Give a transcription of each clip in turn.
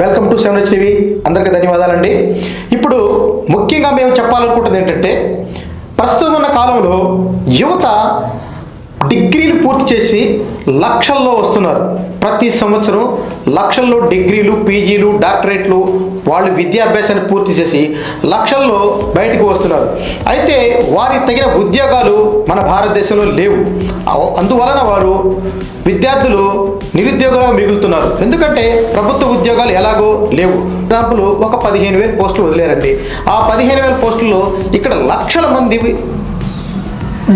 Welcome to seven TV. అందరికీ ధన్యవాదాలండి. ఇప్పుడు ముఖ్యంగా మేము చెప్పాలనుకుంటుంది ఏంటంటే ప్రస్తుతం ఉన్న కాలంలో యువత డిగ్రీలు పూర్తి చేసి లక్షల్లో వస్తున్నారు. ప్రతి సంవత్సరం లక్షల్లో డిగ్రీలు పీజీలు డాక్టరేట్లు వాళ్ళు విద్యాభ్యాసాన్ని పూర్తి చేసి లక్షల్లో బయటకు వస్తున్నారు. అయితే వారికి తగిన ఉద్యోగాలు మన భారతదేశంలో లేవు. అందువలన వారు విద్యార్థులు నిరుద్యోగులుగా మిగులుతున్నారు. ఎందుకంటే ప్రభుత్వ ఉద్యోగాలు ఎలాగో లేవు. ఎగ్జాంపుల్ ఒక పదిహేను వేల పోస్టులు వదిలేరండి. ఆ పదిహేను వేల పోస్టుల్లో ఇక్కడ లక్షల మంది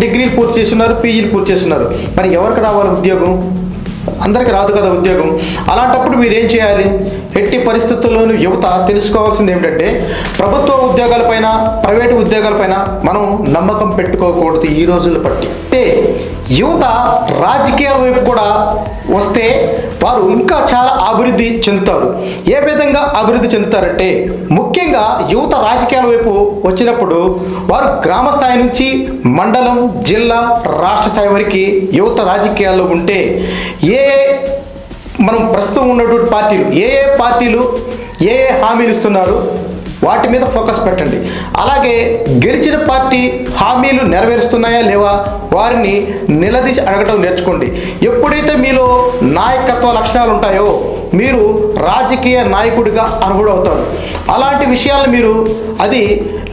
డిగ్రీలు పూర్తి చేస్తున్నారు పీజీలు పూర్తి చేస్తున్నారు. మరి ఎవరికి రావాలి ఉద్యోగం? అందరికి రాదు కదా ఉద్యోగం. అలాంటప్పుడు మీరు ఏం చేయాలి? ఎట్టి పరిస్థితుల్లోనూ యువత తెలుసుకోవాల్సింది ఏమిటంటే ప్రభుత్వ ఉద్యోగాలపైన ప్రైవేటు ఉద్యోగాలపైన మనం నమ్మకం పెట్టుకోకూడదు ఈ రోజుల పట్టి యువత రాజకీయాల వైపు కూడా వస్తే వారు ఇంకా చాలా అభివృద్ధి చెందుతారు. ఏ విధంగా అభివృద్ధి చెందుతారంటే ముఖ్యంగా యువత రాజకీయాల వైపు వచ్చినప్పుడు వారు గ్రామ స్థాయి నుంచి మండలం జిల్లా రాష్ట్ర స్థాయి వరకు యువత రాజకీయాల్లో ఉంటే ఏ మనం ప్రస్తుతం ఉన్నటువంటి పార్టీలు ఏ ఏ పార్టీలు ఏ ఏ హామీలు ఇస్తున్నారు? వాటి మీద ఫోకస్ పెట్టండి. అలాగే గెలిచిన పార్టీ హామీలు నెరవేరుస్తున్నాయా లేవా వారిని నిలదీసి అడగటం నేర్చుకోండి. ఎప్పుడైతే మీలో నాయకత్వ లక్షణాలు ఉంటాయో మీరు రాజకీయ నాయకుడిగా అర్హుడవుతారు. అలాంటి విషయాలు మీరు అది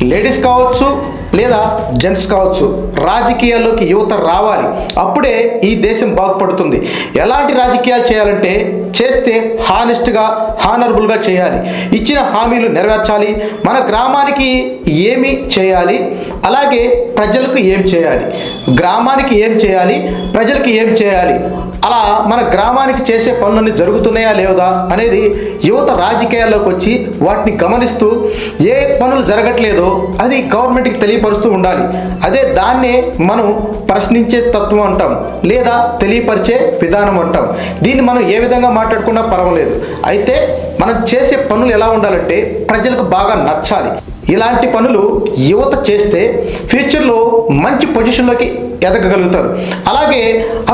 లేడీస్ కావచ్చు లేదా జెంట్స్ కావచ్చు రాజకీయాల్లోకి యువత రావాలి. అప్పుడే ఈ దేశం బాగుపడుతుంది. ఎలాంటి రాజకీయాలు చేయాలంటే చేస్తే హానెస్ట్గా హానరబుల్గా చేయాలి. ఇచ్చిన హామీలు నెరవేర్చాలి. మన గ్రామానికి ఏమి చేయాలి? అలాగే ప్రజలకు ఏం చేయాలి? గ్రామానికి ఏం చేయాలి? ప్రజలకు ఏం చేయాలి? అలా మన గ్రామానికి చేసే పనులన్నీ జరుగుతున్నాయా లేదా అనేది యువత రాజకీయాల్లోకి వచ్చి వాటిని గమనిస్తూ ఏ పనులు జరగట్లేదో అది గవర్నమెంట్కి తెలియపరుస్తూ ఉండాలి. అదే దాన్నే మనం ప్రశ్నించే తత్వం అంటాం లేదా తెలియపరిచే విధానం అంటాం. దీన్ని మనం ఏ విధంగా మాట్లాడుకున్నా పర్వాలేదు. అయితే మనం చేసే పనులు ఎలా ఉండాలంటే ప్రజలకు బాగా నచ్చాలి. ఇలాంటి పనులు యువత చేస్తే ఫ్యూచర్లో మంచి పొజిషన్లోకి ఎదగగలుగుతారు. అలాగే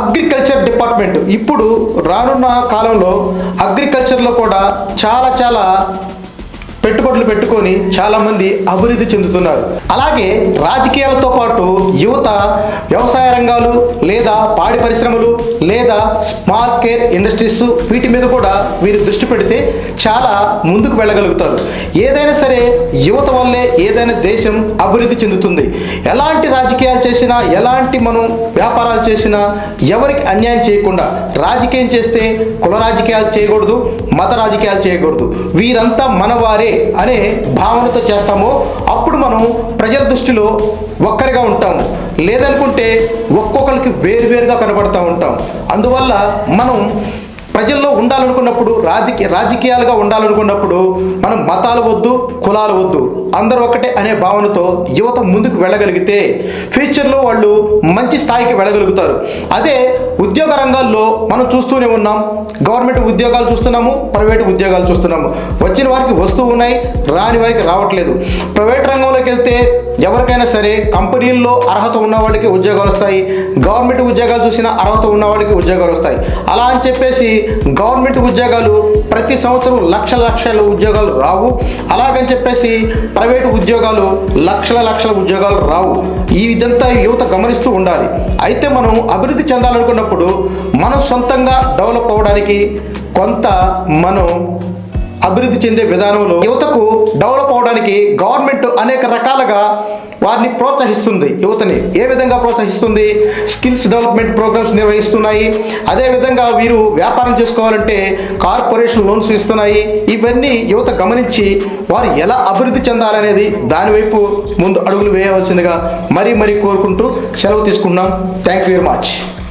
అగ్రికల్చర్ డిపార్ట్మెంట్ ఇప్పుడు రానున్న కాలంలో అగ్రికల్చర్లో కూడా చాలా చాలా పెట్టుబడులు పెట్టుకొని చాలా మంది అభివృద్ధి చెందుతున్నారు. అలాగే రాజకీయాలతో పాటు యువత వ్యవసాయ రంగాలు లేదా పాడి పరిశ్రమలు లేదా స్మాల్ కేర్ ఇండస్ట్రీస్ వీటి మీద కూడా వీరు దృష్టి పెడితే చాలా ముందుకు వెళ్ళగలుగుతారు. ఏదైనా సరే యువత వల్లే ఏదైనా దేశం అభివృద్ధి చెందుతుంది. ఎలాంటి రాజకీయాలు చేసినా ఎలాంటి మనం వ్యాపారాలు చేసినా ఎవరికి అన్యాయం చేయకుండా రాజకీయం చేస్తే కుల రాజకీయాలు చేయకూడదు మత రాజకీయాలు చేయకూడదు. వీరంతా మనవారే. అనే భావనతో చేస్తామో అప్పుడు మనం ప్రజల దృష్టిలో ఒక్కరిగా ఉంటాం. లేదనుకుంటే ఒక్కొక్కరికి వేరువేరుగా కనబడుతూ ఉంటాం. అందువల్ల మనం ప్రజల్లో ఉండాలనుకున్నప్పుడు రాజకీయ రాజకీయాలుగా ఉండాలనుకున్నప్పుడు మనం మతాలు వద్దు కులాలు వద్దు. అందరూ ఒకటే అనే భావనతో యువత ముందుకు వెళ్ళగలిగితే ఫ్యూచర్లో వాళ్ళు మంచి స్థాయికి వెళ్ళగలుగుతారు. అదే ఉద్యోగ రంగాల్లో మనం చూస్తూనే ఉన్నాం. గవర్నమెంట్ ఉద్యోగాలు చూస్తున్నాము ప్రైవేట్ ఉద్యోగాలు చూస్తున్నాము. వచ్చిన వారికి వస్తూ ఉన్నాయి రాని వారికి రావట్లేదు. ప్రైవేట్ రంగంలోకి వెళ్తే ఎవరికైనా సరే కంపెనీల్లో అర్హత ఉన్న వాళ్ళకి ఉద్యోగాలు వస్తాయి. గవర్నమెంట్ ఉద్యోగాలు చూసిన అర్హత ఉన్న వాళ్ళకి ఉద్యోగాలు వస్తాయి. అలా అని చెప్పేసి గవర్నమెంట్ ఉద్యోగాలు ప్రతి సంవత్సరం లక్షల లక్షల ఉద్యోగాలు రావు. అలాగని చెప్పేసి ప్రైవేటు ఉద్యోగాలు లక్షల లక్షల ఉద్యోగాలు రావు. ఈ ఇదంతా యువత గమనిస్తూ ఉండాలి. అయితే మనం అభివృద్ధి చెందాలనుకున్నప్పుడు మనం సొంతంగా డెవలప్ అవ్వడానికి కొంత మనం అభివృద్ధి చెందే విధానంలో యువతకు డెవలప్ అవడానికి గవర్నమెంట్ అనేక రకాలుగా వారిని ప్రోత్సహిస్తుంది. యువతని ఏ విధంగా ప్రోత్సహిస్తుంది? స్కిల్స్ డెవలప్మెంట్ ప్రోగ్రామ్స్ నిర్వహిస్తున్నాయి. అదేవిధంగా వీరు వ్యాపారం చేసుకోవాలంటే కార్పొరేషన్ లోన్స్ ఇస్తున్నాయి. ఇవన్నీ యువత గమనించి వారు ఎలా అభివృద్ధి చెందాలనేది దానివైపు ముందు అడుగులు వేయవలసిందిగా మరీ మరీ కోరుకుంటూ సెలవు తీసుకున్నాం థ్యాంక్ యూ వెరీ మచ్